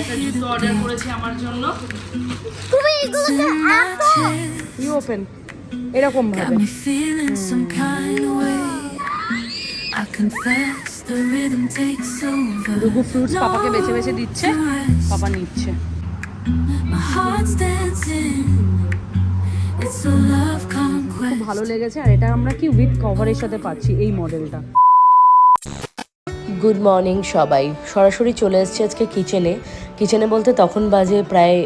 একটা জুতো অর্ডার করেছি আমার জন্য। তুমি এগুলোকে ইউ ওপেন এরকম ভাবে। ফ্রুটস পাপাকে বেছে বেছে দিচ্ছে পাপা নিচ্ছে। Conquest. ভালো লেগেছে আর এটা আমরা কি উইথ কভারের সাথে পাচ্ছি এই মডেলটা গুড মর্নিং সবাই। সরাসরি চলে এসেছি আজকে কিচেনে কিচেনে বলতে তখন বাজে প্রায়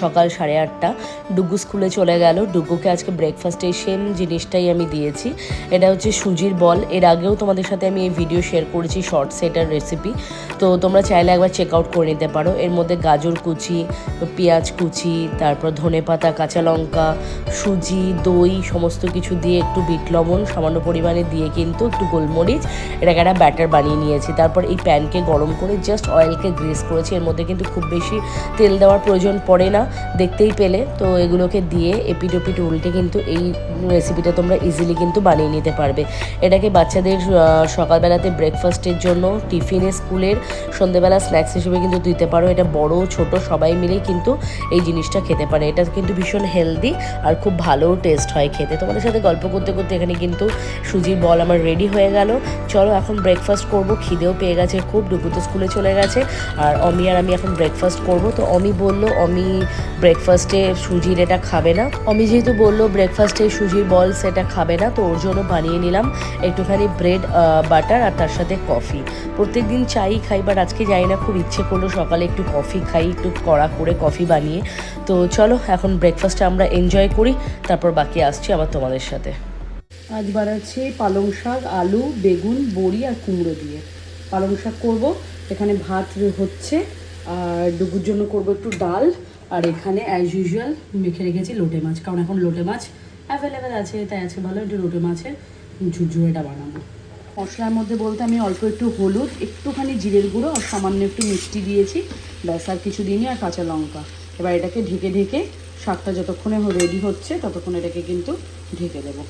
সকাল সাড়ে আটটা। ডুগু স্কুলে চলে গেল। ডুগুকে আজকে ব্রেকফাস্টে সেম জিনিসটাই আমি দিয়েছি। এটা হচ্ছে সুজির বল। এর আগেও তোমাদের সাথে আমি এই ভিডিও শেয়ার করেছি শর্ট সেটার রেসিপি তো তোমরা চাইলে একবার চেক আউট করে নিতে পারো। এর মধ্যে গাজর কুচি, পেঁয়াজ কুচি, তারপর ধনে পাতা, কাঁচা লঙ্কা, সুজি, দই, সমস্ত কিছু দিয়ে একটু বিট লবণ, সামান্য পরিমাণে দিয়ে কিন্তু একটু গোলমরিচ, এটাকে একটা ব্যাটার বানিয়ে নিয়েছি। তারপর এই প্যানকে গরম করে জাস্ট অয়েলকে গ্রেস করেছি। এর মধ্যে কিন্তু খুব বেশি তেল দেওয়ার প্রয়োজন পড়ে না, দেখতেই পেলে। তো এগুলোকে দিয়ে এপিট ওপিট উল্টে কিন্তু এই রেসিপিটা তোমরা ইজিলি কিন্তু বানিয়ে নিতে পারবে। এটাকে বাচ্চাদের সকালবেলাতে ব্রেকফাস্টের জন্য টিফিনে স্কুলের সন্ধেবেলা স্ন্যাক্স হিসেবে কিন্তু দিতে পারো। এটা বড়, ছোট, সবাই মিলেই কিন্তু এই জিনিসটা খেতে পারে। এটা কিন্তু ভীষণ হেলদি আর খুব ভালো টেস্ট হয় খেতে। তোমাদের সাথে গল্প করতে করতে এখানে কিন্তু সুজির বল আমার রেডি হয়ে গেল। চলো এখন ব্রেকফাস্ট করব। খিদেও পেয়ে গেছে, খুব ডুবু তো স্কুলে চলে গেছে। আর অমি আর আমি এখন ব্রেকফাস্ট করব। তো অমি বলল, অমি ব্রেকফাস্টে সুজির এটা খাবে না। অমি যেহেতু বলল ব্রেকফাস্টে সুজির বল সেটা খাবে না। তো ওর জন্য বানিয়ে নিলাম একটুখানি ব্রেড বাটার আর তার সাথে কফি প্রত্যেক দিন চাই খাই বাট আজকে যাই না, খুব ইচ্ছে করল সকালে একটু কফি খাই, একটু কড়া করে কফি বানিয়ে। তো চলো, এখন ব্রেকফাস্টে আমরা এনজয় করি, তারপর বাকি আসছি আবার তোমাদের সাথে। আজ বানাচ্ছি পালং শাক, আলু, বেগুন, বড়ি আর কুমড়ো দিয়ে। পালং শাক করব, এখানে ভাত হচ্ছে। আর ডুবুর জন্য করব একটু ডাল। আর এখানে অ্যাজ ইউজুয়াল মেখে রেখেছি লোটে মাছ। কারণ এখন লোটে মাছ অ্যাভেলেবেল আছে, তাই আছে ভালো একটু লোটে মাছের ঝুরঝুরেটা বানাবো। মশলার মধ্যে বলতে আমি অল্প একটু হলুদ, একটুখানি জিরের গুঁড়ো, আর সামান্য একটু মিষ্টি দিয়েছি। ব্যাস, আর কিছু দিনই আর কাঁচা লঙ্কা। এবার এটাকে ঢেকে ঢেকে শাকটা যতক্ষণে রেডি হচ্ছে, ততক্ষণ এটাকে কিন্তু ঢেকে দেবো।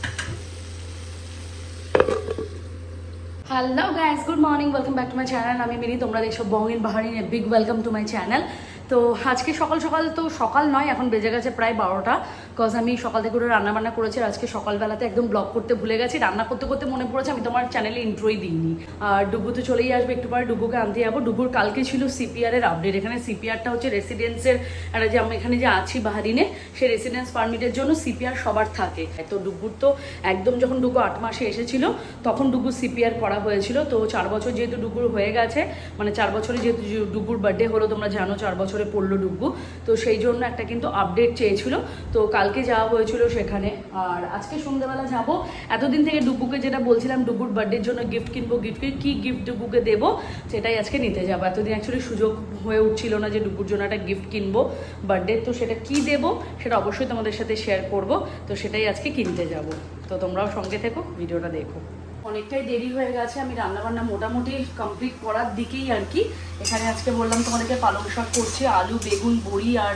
Hello guys good morning welcome back to my channel আমি মিনি, তোমরা দেখছ বঙ্গিন Bahrain big welcome to my channel তো আজকে সকাল সকাল তো সকাল নয়, এখন বেজে গেছে প্রায় বারোটা। কজ আমি সকাল থেকে করে রান্না বান্না করেছি আজকে সকালবেলাতে একদম ব্লগ করতে ভুলে গেছি। রান্না করতে করতে মনে পড়েছে, আমি তোমার চ্যানেলে ইন্ট্রোই দিইনি। আর ডুবু তো চলেই আসবে, একটু পরে ডুবুকে আনতে যাব। ডুবুর কালকে ছিল সিপিআর এর আপডেট এখানে সিপিআরটা হচ্ছে রেসিডেন্সের একটা যে আমি এখানে যে আছি বাহারিনে সেই রেসিডেন্স পারমিটের জন্য সিপিআর সবার থাকে। তো ডুগুর তো একদম যখন ডুবু আট মাসে এসেছিল, তখন ডুগু সিপিআর করা হয়েছিল। তো চার বছর যেহেতু ডুবুর হয়ে গেছে মানে চার বছরে যেহেতু ডুবুর বার্থডে হলো, তোমরা জানো চার বছরে পড়ল ডুগু তো সেই জন্য একটা কিন্তু আপডেট চেয়েছিল। তো কালকে যাওয়া হয়েছিল সেখানে। আর আজকে সন্ধ্যাবেলা যাব। এতদিন থেকে ডুগুকে যেটা বলছিলাম ডুবুর বার্থডের জন্য গিফট কিনবো গিফট কি গিফট ডুগুকে দেবো, সেটাই আজকে নিতে যাব। এতদিন অ্যাকচুয়ালি সুযোগ হয়ে উঠছিল না যে ডুগুর জন্য একটা গিফট কিনবো বার্থডে তো সেটা কি দেবো, সেটা অবশ্যই তোমাদের সাথে শেয়ার করব। তো সেটাই আজকে কিনতে যাব। তো তোমরাও সঙ্গে থেকো, ভিডিওটা দেখো। অনেকটাই দেরি হয়ে গেছে, আমি রান্নাবান্না মোটামুটি কমপ্লিট করার দিকেই আর কি। এখানে আজকে বললাম তোমাদেরকে পালং শাক করছি, আলু, বেগুন, বড়ি আর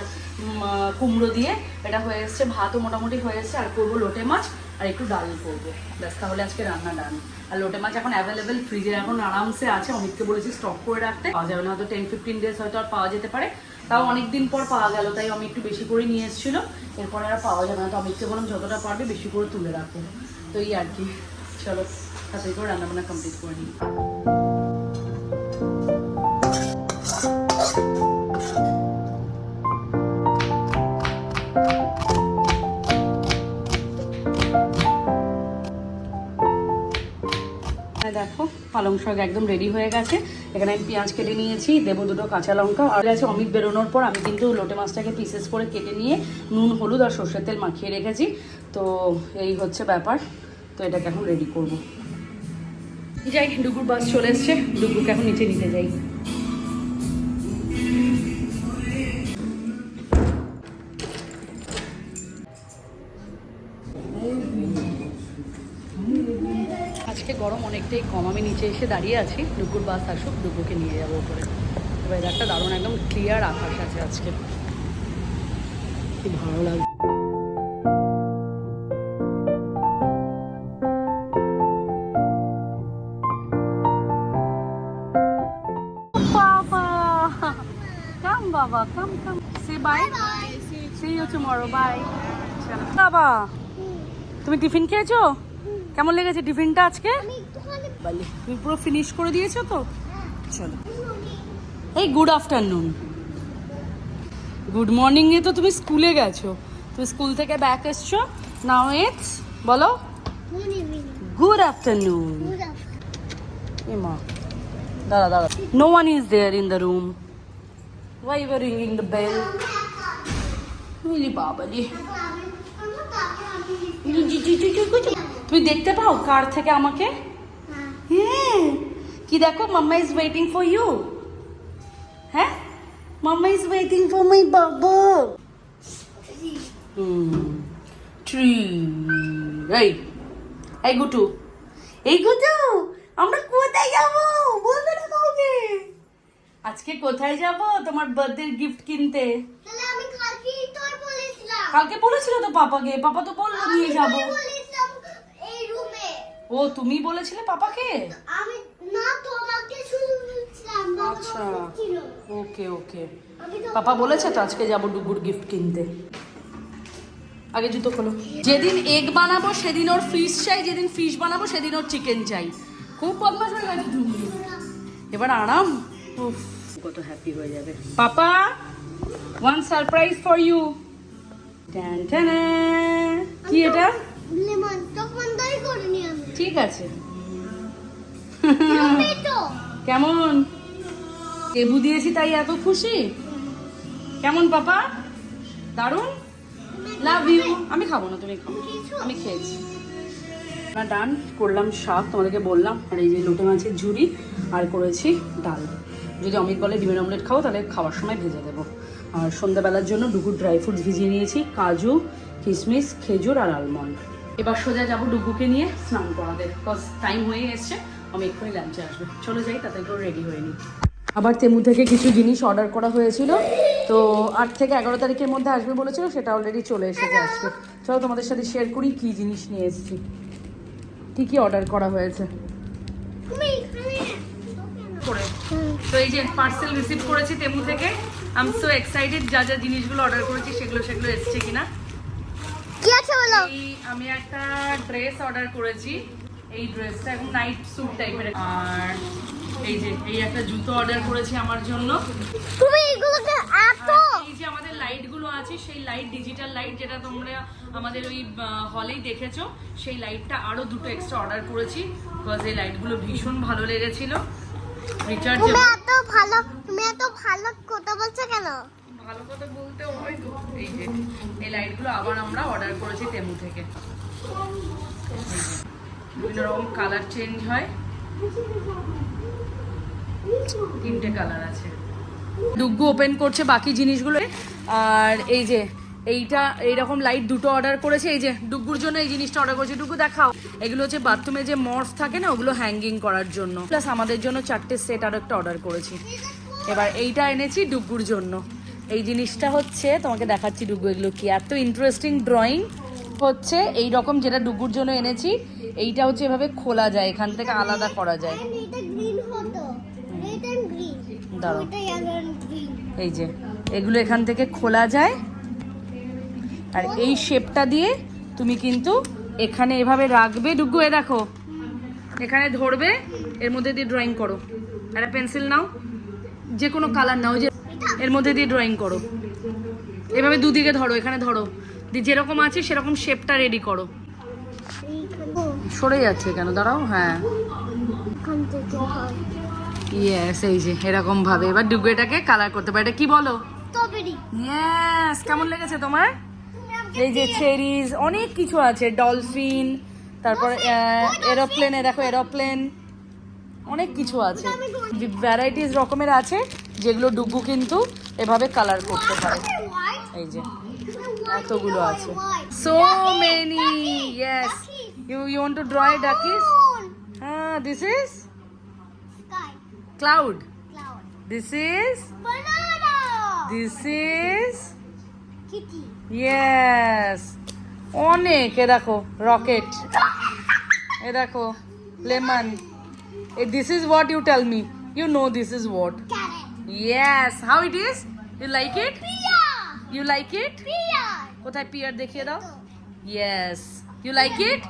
কুমড়ো দিয়ে। এটা হয়ে এসছে, ভাতও মোটামুটি হয়ে এসছে, আর করব লোটে মাছ আর একটু ডাল করব। ব্যাস, তাহলে আজকে রান্না ডান। আর লোটে মাছ এখন অ্যাভেলেবেল ফ্রিজে এখন আরামসে আছে, অমিতকে বলেছি স্টক করে রাখতে। পাওয়া যাবে না হয়তো টেন ফিফটিন ডেজ হয়তো আর পাওয়া যেতে পারে। তাও অনেক দিন পর পাওয়া গেল, তাই আমি একটু বেশি করে নিয়ে এসেছিল। এরপরে আর পাওয়া যাবে না, তো অমিতকে বললাম যতটা পারবে বেশি করে তুলে রাখো তো এই আর কি, চলো। তাড়াতাড়ি করে রান্নাবান্না কমপ্লিট করে নিই। দেখো, পালং শাক একদম রেডি হয়ে গেছে। এখানে আমি পেঁয়াজ কেটে নিয়েছি, দেবো দুটো কাঁচা লঙ্কা। আর আছে অমিত বেরোনোর পর আমি কিন্তু লোটে মাছটাকে পিসেস করে কেটে নিয়ে নুন, হলুদ আর সর্ষের তেল মাখিয়ে রেখেছি। তো এই হচ্ছে ব্যাপার। তো এটাকে এখন রেডি করব। যাই ডুগুর বাস চলে এসছে। ডুগুকে এখন নিচে নিতে যাই। আজকে গরম অনেকটাই কম। আমি নিচে এসে দাঁড়িয়ে আছি। ডুগুর বাস আসুক ডুগুকে নিয়ে যাব উপরে। ওয়েদারটা দারুণ, একদম ক্লিয়ার আকাশ আছে আজকে। কি ভালো লাগছে। টুমরো বাই বাবা, তুমি টিফিন খেয়েছো? কেমন লেগেছে টিফিনটা আজকে? তুমি পুরো ফিনিশ করে দিয়েছ তো? চলো। এই গুড আফটারনুন গুড মর্নিং এ তো তুমি স্কুলে গেছো। তুমি স্কুল থেকে ব্যাক এসছো। নাও ইটস বলো। গুড আফটারনুন পুরা এ মা, দাঁড়া দাঁড়া। No one is there in the room why you ringing the bell Mili বাবালি তুমি দেখতে পাও কার থেকে আমাকে? হ্যাঁ। কি দেখো, mamma is waiting for you হ্যাঁ? Mamma is waiting for my baba. Tree এই এই গুটু। এই গুটু, আমরা কোথায় যাব? বলবে না আজকে কোথায় যাব? তোমার বার্থডে গিফট কিনতে তাহলে আমি কালকে তোর বলেছিলাম কালকে বলেছিল তো পাপাকে পাপা তো বলল নিয়ে যাব। ও তুমি বলেছিলে পাপাকে? আমি না তোমাকে শুধু আচ্ছা। ওকে ওকে। পাপা বলেছে তো আজকে যাব ডুগুর গিফট কিনতে। আগে জুতো খোলো। যেদিন এগ বানাবো সেদিন ওর ফিশ চাই যেদিন ফিশ বানাবো সেদিন ওর চিকেন চাই। খুব বদমাশ হয়ে গেছে ডুগু এবার আরাম। উফ, কত হ্যাপি হয়ে যাবে। Papa one surprise for you কি এটা? ঠিক আছে। কেমন? লেবু দিয়েছি তাই এত খুশি? কেমন পাপা? দারুণ লাভ ইউ আমি খাব না তুমি খাও। আমি খেয়েছি। ডান করলাম শাক তোমাদেরকে বললাম। আর এই যে লোটে মাছের ঝুড়ি আর করেছি ডাল। যদি অমিত বলে ডিমের অমলেট খাব তাহলে খাওয়ার সময় ভেজে দেবো। আর সন্ধ্যাবেলার জন্য ডুগুর ড্রাই ফ্রুটস ভিজিয়ে নিয়েছি কাজু কিশমিশ খেজুর আর আলমন্ড এবার সোজা যাব ডুগুকে নিয়ে স্নান করাতে বিকজ টাইম হয়ে এসছে আমি এক্ষুনি লাঞ্চে আসবে। চলো যাই তাতে করে রেডি হয়ে নিই। আবার তেমু থেকে কিছু জিনিস অর্ডার করা হয়েছিল তো আট থেকে এগারো তারিখের মধ্যে আসবে বলেছিল সেটা অলরেডি চলে এসেছে আসবে চলো তোমাদের সাথে শেয়ার করি কি জিনিস নিয়ে এসেছি। কি কি অর্ডার করা হয়েছে? করে। তো এই যে পার্সেল রিসিভ করেছি তেমু থেকে আই এম সো এক্সাইটেড যা যা জিনিসগুলো অর্ডার করেছি সেগুলো সেগুলো এসেছে কিনা। কি আছে বলো? আমি একটা ড্রেস অর্ডার করেছি। এই ড্রেসটা এখন নাইট স্যুট টাইপের আর এই যে এই একটা জুতো অর্ডার করেছি আমার জন্য। তুমি এগুলোকে এত এই যে আমাদের লাইটগুলো আছে সেই লাইট ডিজিটাল লাইট যেটা তোমরা আমাদের ওই হলেই দেখেছ সেই লাইটটা আরও দুটো এক্সট্রা অর্ডার করেছি। বিকজ এই লাইটগুলো ভীষণ ভালো লেগেছিল। তুমি এত ভালো এত ভালো কথা বলছো কেন? ভালো কথা বলতে হয় তো। এই যে, এই লাইটগুলো আবার আমরা অর্ডার করেছি তেমু থেকে। বিভিন্ন রকম কালার চেঞ্জ হয়। তিনটে কালার আছে। ডুগ্গু ওপেন করছে বাকি জিনিসগুলো। আর এই যে, এইটা, এইরকম লাইট দুটো অর্ডার করেছে। এই যে ডুগ্গুর জন্য এই জিনিসটা অর্ডার করেছে। ডুগু দেখাও। এগুলো হচ্ছে বাথরুমে যে মর্ফ থাকে না, ওগুলো হ্যাঙ্গিং করার জন্য। প্লাস আমাদের জন্য চারটে সেট আরও একটা অর্ডার করেছি। এবার এইটা এনেছি ডুগ্গুর জন্য। এই জিনিসটা হচ্ছে তোমাকে দেখাচ্ছি ডুগ্গু এগুলো কি? এত ইন্টারেস্টিং ড্রয়িং হচ্ছে এই রকম যেটা ডুগ্গুর জন্য এনেছি এইটা হচ্ছে এভাবে খোলা যায় এখান থেকে আলাদা করা যায়। এই যে এগুলো এখান থেকে খোলা যায়। আর এই শেপটা দিয়ে তুমি কিন্তু এখানে এভাবে রাখবে। ডুগ্গু এ দেখো এখানে ধরবে এর মধ্যে দিয়ে ড্রয়িং করো। একটা পেন্সিল নাও। যে কোনো কালার নাও যে এর মধ্যে দিয়ে ড্রয়িং করো। এভাবে দুদিকে ধরো এখানে ধরো। দিয়ে যেরকম আছে সেরকম শেপটা রেডি করো। সরে যাচ্ছে কেন? দাঁড়াও হ্যাঁ। ইয়েস এই যে এরকম ভাবে। এবার ডুগ্গু এটাকে কালার করতে পারে। এটা কি বলো? ইয়েস কেমন লেগেছে তোমার? এই যে চেরিজ অনেক কিছু আছে। ডলফিন তারপর এরোপ্লেনে দেখো এরোপ্লেন অনেক কিছু আছে। ভ্যারাইটিস রকমের আছে, যেগুলো ডুগু কিন্তু এভাবে কালার করতে পারে। এই যে, এতগুলো আছে। So many yes you you want to draw ducks হ্যাঁ this is cloud this is this is yes অনেক, এ দেখো রকেট এ দেখো lemon this is what you tell me you know this is what carrot yes how it is you like it you like it কোথায় pear দেখিয়ে দাও? Yes you like ইট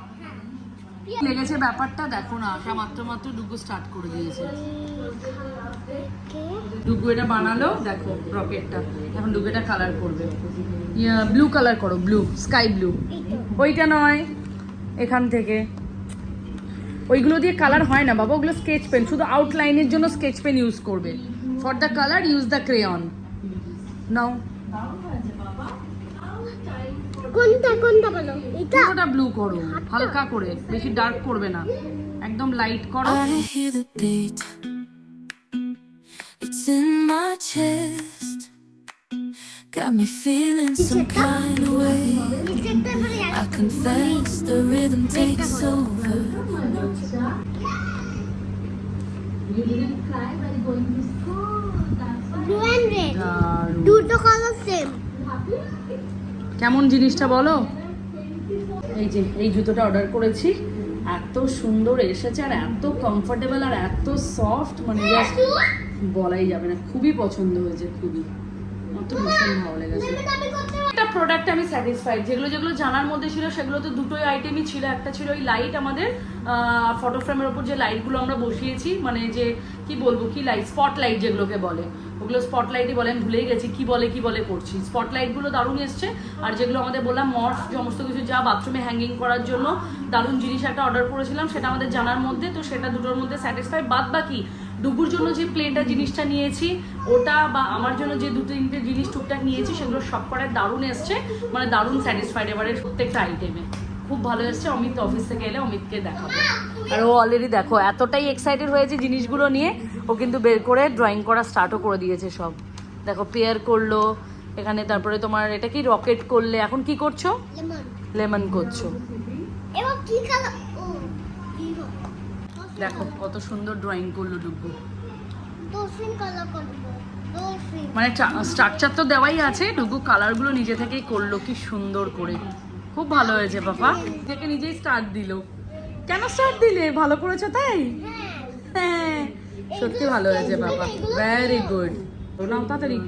লেগেছে ব্যাপারটা দেখো না আসা মাত্র মাত্র ডুগু স্টার্ট করে দিয়েছে। ডুগু এটা বানালো দেখো রকেটটা এখন ডুগু এটা কালার করবে ব্লু কালার করো ব্লু স্কাই ব্লু ওইটা নয় এখান থেকে। ওইগুলো দিয়ে কালার হয় না। বাবা ওগুলো স্কেচ পেন শুধু আউটলাইনের জন্য স্কেচ পেন ইউজ করবে। For the colour use the crayon now কোনটা কোনটা বলো? এটা পুরোটা ব্লু করো। হালকা করে। বেশি ডার্ক করবে না। একদম লাইট করো. It's in my chest. Got me feeling some kind of way. I confess the rhythm takes over. Blue and red দারুণ। দুটো কালার সেম কেমন জিনিসটা বলো? এই যে এই জুতোটা অর্ডার করেছি। এত সুন্দর এসেছে আর এত কমফোর্টেবল আর এত সফট মানে বলাই যাবে না। খুবই পছন্দ হয়েছে খুবই। একটা প্রোডাক্ট আমি স্যাটিসফাইড যেগুলো যেগুলো জানার মধ্যে ছিল সেগুলো তো দুটোই আইটেমই ছিল, একটা ছিল ওই লাইট আমাদের ফটো ফ্রেমের ওপর যে লাইটগুলো আমরা বসিয়েছি মানে যে, কি বলব, কি লাইট স্পট লাইট যেগুলোকে বলে, ওগুলো স্পট লাইটই বলে, আমি ভুলেই গেছি, কি বলে কি বলে করছি। স্পট লাইটগুলো দারুণ এসছে, আর যেগুলো আমাদের বললাম মর্ফ সমস্ত কিছু যা বাথরুমে হ্যাঙ্গিং করার জন্য দারুণ জিনিস একটা অর্ডার করেছিলাম, সেটা আমাদের জানার মধ্যে, তো সেটা দুটোর মধ্যে স্যাটিসফাই বাদ বাকি ডুগুর জন্য যে প্লেনটা জিনিসটা নিয়েছি ওটা বা আমার জন্য যে দু তিনটে জিনিস টুকটাক নিয়েছি সেগুলো সব কটায় দারুণ এসছে মানে দারুণ স্যাটিসফাইড এবারে প্রত্যেকটা আইটেমে খুব ভালো এসছে অমিত অফিস থেকে এলে অমিতকে দেখাবো। আর ও অলরেডি দেখো এতটাই এক্সাইটেড হয়েছে জিনিসগুলো নিয়ে ও কিন্তু বের করে ড্রয়িং করা স্টার্টও করে দিয়েছে সব। দেখো পেয়ার করল এখানে তারপরে তোমার এটা কি রকেট করলে এখন কি করছ? লেমন করছ। এবার কি কালার ও কি দেখো কত সুন্দর ড্রয়িং করল ডলফিন মানে স্ট্রাকচার তো দেওয়াই আছে ডুগু কালারগুলো নিজে থেকেই করল কি সুন্দর করে। খুব ভালো হয়েছে বাবা নিজেকে নিজেই স্টার্ট দিল। কেন স্টার্ট দিলে? ভালো করেছ তাই? হ্যাঁ সত্যি ভালো হয়েছে বাবা ভেরি গুড নাও তাড়াতাড়ি।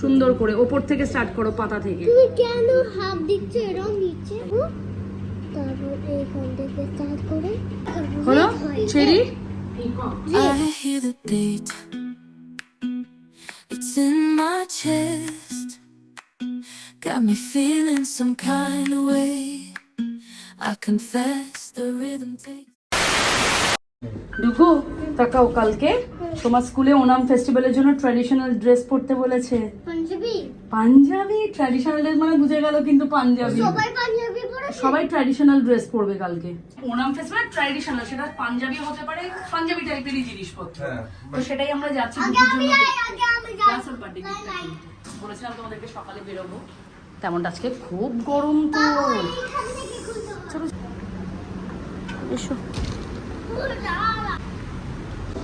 সুন্দর করে ওপর থেকে স্টার্ট করো পাতা থেকে। তুমি কেন হাফ দিচ্ছ এরকম নিচে? তারপর এইখান থেকে স্টার্ট করে হলো cherry I hear the beat. It's in my chest. Got me feeling some kind of way. I confess the rhythm takes. Dugu তাকাও কালকে তোমার স্কুলে ওনাম ফেস্টিভ্যালের জন্য ট্র্যাডিশনাল ড্রেস পরতে বলেছে পাঞ্জাবি পাঞ্জাবি ট্র্যাডিশনাল ড্রেস মানে বুঝে গেল কিন্তু পাঞ্জাবি সবাই পাঞ্জাবি সবাই ট্র্যাডিশনাল ড্রেস পরবে কালকে। ওনাম ফেস্টিভ্যাল ট্র্যাডিশনাল সেটা পাঞ্জাবি হতে পারে পাঞ্জাবি টাইপেরই জিনিসপত্র। তো সেটাই আমরা যাচ্ছি বলেছিলাম তোমাদেরকে সকালে বেরোবো। তেমনটা আজকে খুব গরম তো। এসো।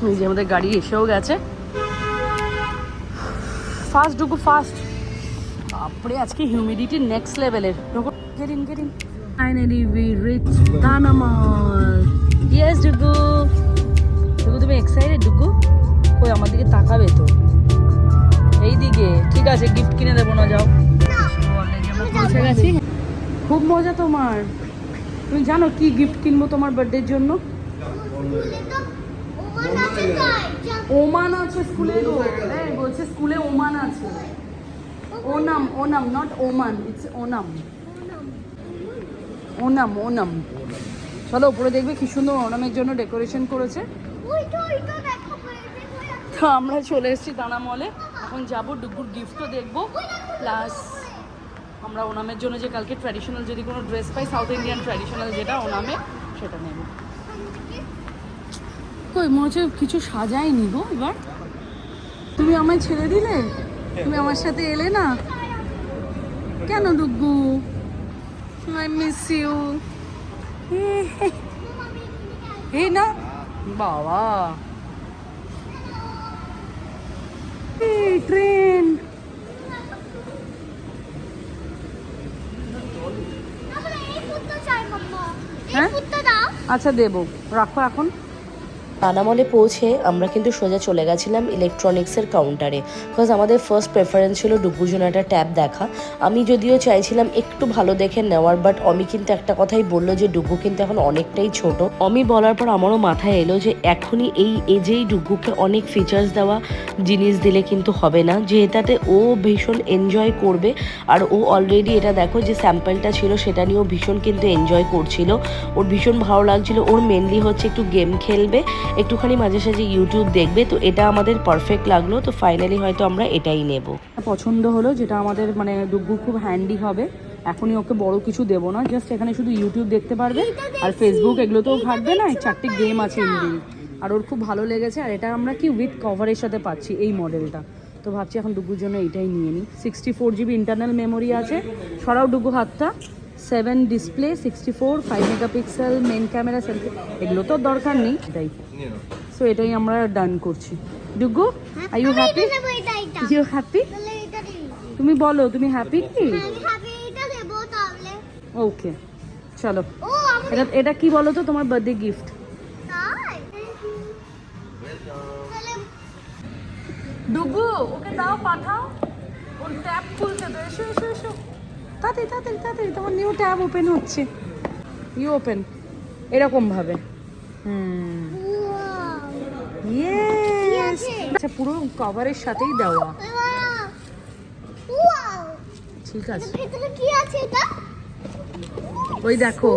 এই যে আমাদের গাড়ি এসেও গেছে। ফাস্ট ঢুকু ফাস্ট বাপরে আজকে হিউমিডিটি নেক্সট লেভেলের get in get in finally we reach দানামাল yes Dugu Dugu তুমি এক্সাইটেড ডুগু কই, আমার দিকে তাকাবে তো। এই দিকে ঠিক আছে গিফট কিনে দেবো, না যাও। পৌঁছে গেছি। খুব মজা তোমার। তুমি জানো কি গিফট কিনবো তোমার বার্থডের জন্য? ওমান আছে স্কুলে গো। এই বলছে স্কুলে ওমান আছে। Onam Onam not Oman it's Onam. Onam Onam. চলো উপরে দেখবে কি সুন্দর ওনামের জন্য ডেকোরেশন করেছে। তো আমরা চলে এসেছি দানা মলে। এখন যাব ডুগুর গিফটও দেখব। প্লাস আমরা ওনামের জন্য যে কালকে ট্র্যাডিশনাল যদি কোনো ড্রেস পাই সাউথ ইন্ডিয়ান ট্র্যাডিশনাল যেটা ওনামে সেটা নেব। কই মনে হচ্ছে কিছু সাজায়নি গো এবার। তুমি আমায় ছেড়ে দিলে? তুমি আমার সাথে এলে না? কেন ডুগু আই মিস ইউ হি না বাবা ট্রেন? আচ্ছা দেবো। রাখো এখন। আনামলে পৌঁছে আমরা কিন্তু সোজা চলে গেছিলাম ইলেকট্রনিক্সের কাউন্টারে বিকজ আমাদের ফার্স্ট প্রেফারেন্স ছিল একটা ট্যাব দেখা। আমি যদিও চাইছিলাম একটু ভালো দেখে নেওয়ার বাট অমি কিন্তু একটা কথাই বলল যে ডুব্বু কিন্তু এখন অনেকটাই ছোট। অমি বলার পর আমারও মাথায় এলো যে এখনই এই এজেই ডুব্বুকে অনেক ফিচার্স দেওয়া জিনিস দিলে কিন্তু হবে না। যে এটাতে ও ভীষণ এনজয় করবে, আর ও অলরেডি এটা দেখো যে স্যাম্পলটা ছিল সেটা নিয়েও ভীষণ কিন্তু এনজয় করছিল। ওর ভীষণ ভালো লাগছিল। ওর মেনলি হচ্ছে একটু গেম খেলবে একটুখানি মাঝে সাঝে ইউটিউব দেখবে, তো এটা আমাদের পারফেক্ট লাগল, তো ফাইনালি হয়তো আমরা এটাই নেব। পছন্দ হলো, যেটা আমাদের মানে ডুগ্গু খুব হ্যান্ডি হবে। এখনই ওকে বড় কিছু দেবো না জাস্ট এখানে শুধু ইউটিউব দেখতে পারবে, আর ফেসবুক এগুলোতেও ঘাটবে না চারটে গেম আছে ইনবিল আর ওর খুব ভালো লেগেছে, আর এটা আমরা কি উইথ কভারের সাথে পাচ্ছি, এই মডেলটা তো ভাবছি এখন ডুগুর জন্য এটাই নিয়ে নিই। Sixty four GB internal memory আছে, সরাও ডুগু হাতটা। Seven display sixty four five megapixel main camera selfie এগুলো তো দরকার নেই। এটাই। সো এটাই আমরা ডান করছি। Dugu are you happy. You happy. তুমি বলো তুমি হ্যাপি কি। ওকে চলো। এটা এটা কি বলো তো তোমার বার্থডে গিফট তাই? ডুগু ওকে দাও পাঠাও। ওর ট্যাব খুলতে দে। এসো এসো এসো। তাড়াতাড়ি তাড়াতাড়ি তাড়াতাড়ি। তোমার নিউ ট্যাব ওপেন হচ্ছে। ইউ ওপেন এরকমভাবে হুম। ইয়েস আচ্ছা পুরো কভারের সাথেই দেওয়া। ঠিক আছে। কি আছে এটা? ওই দেখো।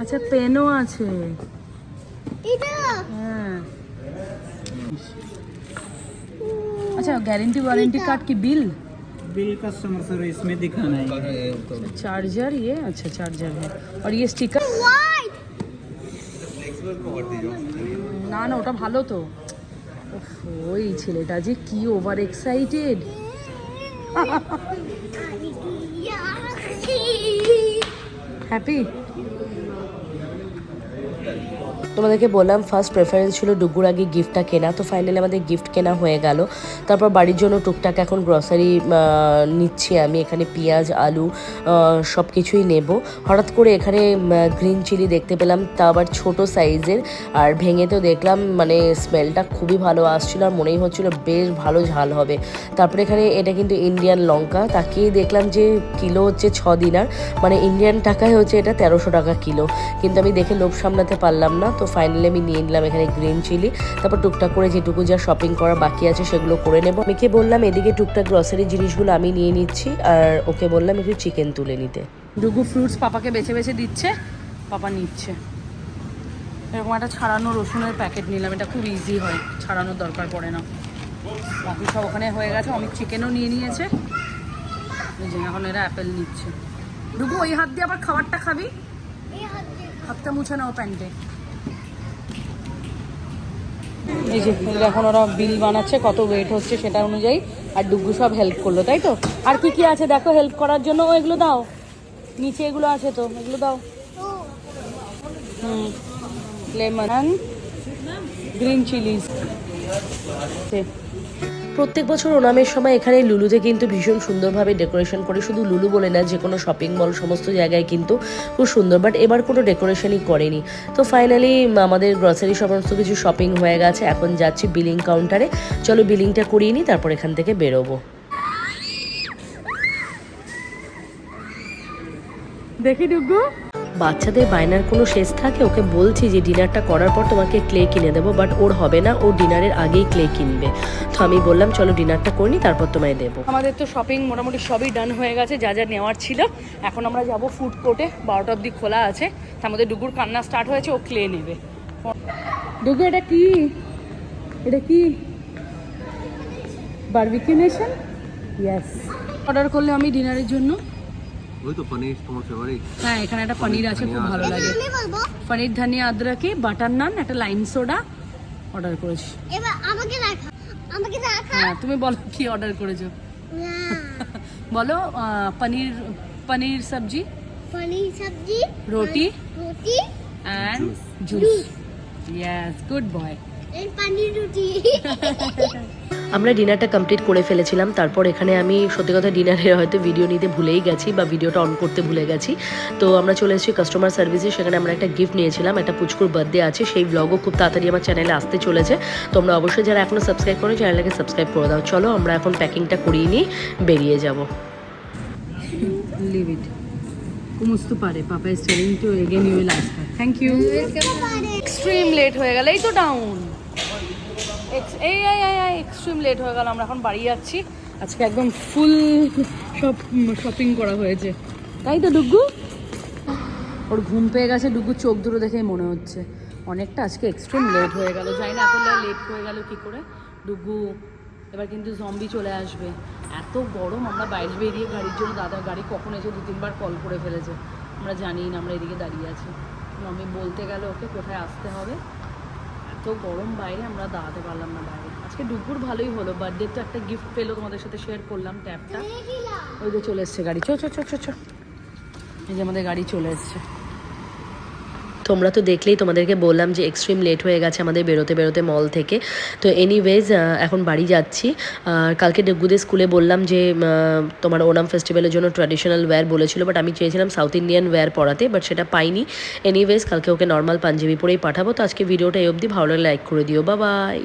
আচ্ছা পেনও আছে। হ্যাঁ। আচ্ছা গ্যারেন্টি ওয়ারেন্টি কার্ড কি বিল बिल कस्टमर सर्विस में दिखाना है चार्जर ये अच्छा चार्जर है और ये स्टिकर White! না না ওটা ভালো তো উফ, ওই ছেলেটা যে কি ওভার এক্সাইটেড হ্যাপি তোমাদেরকে বললাম ফার্স্ট প্রেফারেন্স ছিল ডুগুর আগে গিফটটা কেনা। তো ফাইনালি আমাদের গিফট কেনা হয়ে গেল। তারপর বাড়ির জন্য টুকটাক এখন গ্রসারি নিচ্ছি আমি। এখানে পেঁয়াজ, আলু সব কিছুই নেব। হঠাৎ করে এখানে গ্রিন চিলি দেখতে পেলাম। তা আবার ছোট সাইজের আর ভেঙে তো দেখলাম মানে স্মেলটা খুবই ভালো আসছিল। আর মনেই হচ্ছিল, বেশ ভালো ঝাল হবে। তারপরে এখানে এটা কিন্তু ইন্ডিয়ান লঙ্কা। তাকিয়ে দেখলাম যে কিলো হচ্ছে ছ দিনার। মানে ইন্ডিয়ান টাকায় হচ্ছে এটা তেরোশো টাকা কিলো। কিন্তু আমি দেখে লোভ সামলাতে পারলাম না। তো ফাইনালি আমি নিয়ে নিলাম এখানে গ্রিন চিলি তারপর টুকটাক করে যেটুকু যা শপিং করা বাকি আছে সেগুলো করে নেব। মেয়েকে বললাম এদিকে টুকটাক গ্রসারি জিনিসগুলো আমি নিয়ে নিচ্ছি। আর ওকে বললাম একটু চিকেন তুলে নিতে। ডুগু ফ্রুটস পাপাকে বেছে বেছে দিচ্ছে পাপা নিচ্ছে। এরকম একটা ছাড়ানো রসুনের প্যাকেট নিলাম এটা খুব ইজি হয় ছাড়ানোর দরকার পড়ে না। বাকি সব ওখানে হয়ে গেছে অনেক চিকেনও নিয়ে নিয়েছে। এখন এরা অ্যাপেল নিচ্ছে। ডুবু ওই হাত দিয়ে আবার খাবারটা খাবি? হাতটা মুছে নাও প্যান্টে এই যে এখন ওরা বিল বানাচ্ছে, কত ওয়েট হচ্ছে সেটা অনুযায়ী। আর ডুগু সব হেল্প করল, তাই তো? আর কি কি আছে দেখো হেল্প করার জন্য? ও, এগুলো দাও। নিচে এগুলো আছে তো, এগুলো দাও। হুম। লেমন। গ্রিন চিলিজ প্রত্যেক বছর ওনামের সময় এখানে লুলুতে কিন্তু ভীষণ সুন্দরভাবে ডেকোরেশন করে। শুধু লুলু বলে না, যে কোনো শপিং মল, সমস্ত জায়গায় কিন্তু খুব সুন্দর, বাট এবার কোনো ডেকোরেশনই করেনি। তো ফাইনালি আমাদের গ্রসারি সমস্ত কিছু শপিং হয়ে গেছে। এখন যাচ্ছি বিলিং কাউন্টারে। চলো বিলিংটা করিয়ে নিই, তারপর এখান থেকে বেরোবো। দেখি ডুগু বাচ্চাদের বায়নার কোনো শেষ থাকে? ওকে বলছি যে ডিনারটা করার পর তোমাকে ক্লে কিনে দেবো বাট ওর হবে না। ও ডিনারের আগেই ক্লে কিনবে। তো আমি বললাম, চলো ডিনারটা করে নিই তারপর তোমায় দেবো। আমাদের তো শপিং মোটামুটি সবই ডান হয়ে গেছে, যা যা নেওয়ার ছিল। এখন আমরা যাব ফুড কোর্টে বারোটা অব্দি খোলা আছে। তার মধ্যে ডুগুর কান্না স্টার্ট হয়েছে, ও ক্লে নেবে। ডুগু, এটা কি? এটা কি? বারবিকিউ নেশন ইয়েস অর্ডার করলে আমি ডিনারের জন্য। ওই তো পনির তোমার ফেভারিট হ্যাঁ এখানে একটা পনির আছে খুব ভালো লাগে। আমি বলব। পনির ধনিয়া আদরাকে বাটার নান একটা লাইম সোডা অর্ডার করেছি। এবার আমাকে রাখা আমাকে রাখা। হ্যাঁ তুমি বলো কি অর্ডার করেছ। বলো পনির পনির সবজি। পনির সবজি রুটি। রুটি and juice yes good boy এই পনির রুটি। আমরা ডিনারটা কমপ্লিট করে ফেলেছিলাম তারপর এখানে আমি সত্যি কথা ডিনারে হয়তো ভিডিও নিতে ভুলেই গেছি বা ভিডিওটা অন করতে ভুলে গেছি। তো আমরা চলে এসেছি কাস্টমার সার্ভিসে সেখানে আমরা একটা গিফট নিয়েছিলাম একটা পুচকুর বার্থডে আছে সেই ব্লগও খুব তাড়াতাড়ি আমার চ্যানেলে আসতে চলেছে। তোমরা অবশ্যই যারা এখনও সাবস্ক্রাইব করো চ্যানেলটাকে সাবস্ক্রাইব করে দাও। চলো আমরা এখন প্যাকিংটা করিয়ে নিই বেরিয়ে যাব। লিভ ইট কুমুস্তু পারে papa is telling to again you will ask thank you extreme late হয়ে গেল এই তো ডাউন এই এই এই এক্সট্রিম লেট হয়ে গেল, আমরা এখন বাড়ি যাচ্ছি। আজকে একদম ফুল সব শপিং করা হয়েছে। তাই তো ডুগু ওর ঘুম পেয়ে গেছে ডুগু চোখ দুটো দেখেই মনে হচ্ছে। অনেকটা আজকে এক্সট্রিম লেট হয়ে গেল। জানি না এত লেট হয়ে গেল কি করে। ডুগু এবার কিন্তু জম্বি চলে আসবে। এত গরম, আমরা বাইরে বেরিয়ে গাড়ির জন্য দাদার গাড়ি কখন এসে দু তিনবার কল করে ফেলেছে। আমরা জানি না, আমরা এদিকে দাঁড়িয়ে আছি। আমি বলতে গেলে ওকে কোথায় আসতে হবে। এত গরম বাইরে, আমরা দাঁড়াতে পারলাম না বাইরে। আজকে দুপুর ভালোই হলো বার্থডে তো একটা গিফট পেল তোমাদের সাথে শেয়ার করলাম ট্যাবটা ওই যে চলে এসছে গাড়ি, চো চো চো চো চো। এই যে আমাদের গাড়ি চলে এসছে। তোমরা তো দেখলেই তোমাদেরকে বললাম যে এক্সট্রিম লেট হয়ে গেছে আমাদের বেরোতে বেরোতে মল থেকে। তো এনিওয়েজ এখন বাড়ি যাচ্ছি। আর কালকে ডেগুদের স্কুলে বললাম যে তোমার ওনাম ফেস্টিভ্যালের জন্য ট্র্যাডিশনাল ওয়্যার বলেছিল বাট আমি চেয়েছিলাম সাউথ ইন্ডিয়ান ওয়্যার পড়াতে বাট সেটা পাইনি। এনিওয়েজ কালকে ওকে নর্মাল পাঞ্জাবি পরেই পাঠাবো। তো আজকে ভিডিওটা এই অবধি। ভালো লাগে লাইক করে দিও। বা বাই